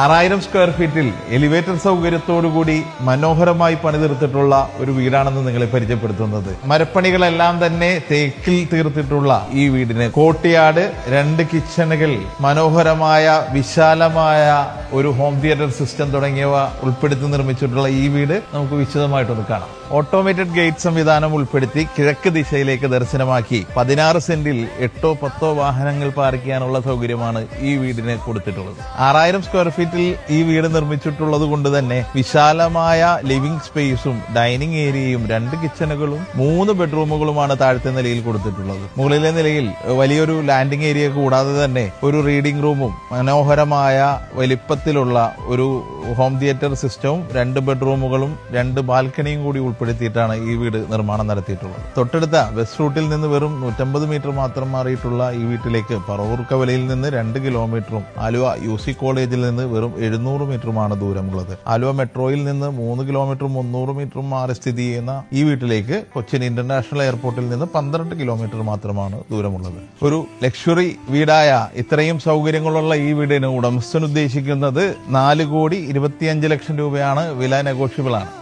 ആറായിരം സ്ക്വയർ ഫീറ്റിൽ എലിവേറ്റർ സൗകര്യത്തോടുകൂടി മനോഹരമായി പണിതീർത്തിട്ടുള്ള ഒരു വീടാണെന്ന് നിങ്ങളെ പരിചയപ്പെടുത്തുന്നത്. മരപ്പണികളെല്ലാം തന്നെ തേക്കിൽ തീർത്തിട്ടുള്ള ഈ വീടിന് കോട്ടിയാട് രണ്ട് കിച്ചണുകൾ മനോഹരമായ വിശാലമായ ഒരു ഹോം തിയേറ്റർ സിസ്റ്റം തുടങ്ങിയവ ഉൾപ്പെടുത്തി നിർമ്മിച്ചിട്ടുള്ള ഈ വീട് നമുക്ക് വിശദമായിട്ടൊന്ന് കാണാം. ഓട്ടോമേറ്റഡ് ഗേറ്റ് സംവിധാനം ഉൾപ്പെടുത്തി കിഴക്ക് ദിശയിലേക്ക് ദർശനമാക്കി പതിനാറ് സെന്റിൽ എട്ടോ പത്തോ വാഹനങ്ങൾ പാർക്ക് ചെയ്യാനുള്ള സൗകര്യമാണ് ഈ വീടിന് കൊടുത്തിട്ടുള്ളത്. ആറായിരം സ്ക്വയർ ഫീറ്റിൽ ഈ വീട് നിർമ്മിച്ചിട്ടുള്ളത് കൊണ്ട് തന്നെ വിശാലമായ ലിവിംഗ് സ്പേസും ഡൈനിങ് ഏരിയയും രണ്ട് കിച്ചണുകളും മൂന്ന് ബെഡ്റൂമുകളുമാണ് താഴത്തെ നിലയിൽ കൊടുത്തിട്ടുള്ളത്. മുകളിലെ നിലയിൽ വലിയൊരു ലാൻഡിംഗ് ഏരിയ കൂടാതെ തന്നെ ഒരു റീഡിംഗ് റൂമും മനോഹരമായ വലിപ്പത്തിലുള്ള ഒരു ഹോം തിയേറ്റർ സിസ്റ്റവും രണ്ട് ബെഡ്റൂമുകളും രണ്ട് ബാൽക്കണിയും കൂടി ഉൾപ്പെടുത്തിയിട്ടാണ് ഈ വീട് നിർമ്മാണം നടത്തിയിട്ടുള്ളത്. തൊട്ടടുത്ത വെസ്റ്റ് റൂട്ടിൽ നിന്ന് വെറും നൂറ്റമ്പത് മീറ്റർ മാത്രം മാറിയിട്ടുള്ള ഈ വീട്ടിലേക്ക് പറവൂർക്കവലയിൽ നിന്ന് രണ്ട് കിലോമീറ്ററും ആലുവ യു സി കോളേജിൽ നിന്ന് വെറും എഴുന്നൂറ് മീറ്ററുമാണ് ദൂരമുള്ളത്. ആലുവ മെട്രോയിൽ നിന്ന് മൂന്ന് കിലോമീറ്ററും മുന്നൂറ് മീറ്ററും മാറി സ്ഥിതി ചെയ്യുന്ന ഈ വീട്ടിലേക്ക് കൊച്ചിൻ ഇന്റർനാഷണൽ എയർപോർട്ടിൽ നിന്ന് പന്ത്രണ്ട് കിലോമീറ്റർ മാത്രമാണ് ദൂരമുള്ളത്. ഒരു ലക്ഷറി വീടായ ഇത്രയും സൗകര്യങ്ങളുള്ള ഈ വീടിന് ഉടമസ്ഥൻ ഉദ്ദേശിക്കുന്നത് നാല് കോടി ഇരുപത്തിയഞ്ച് ലക്ഷം രൂപയാണ് വില നെഗോഷ്യബിൾ ആണ്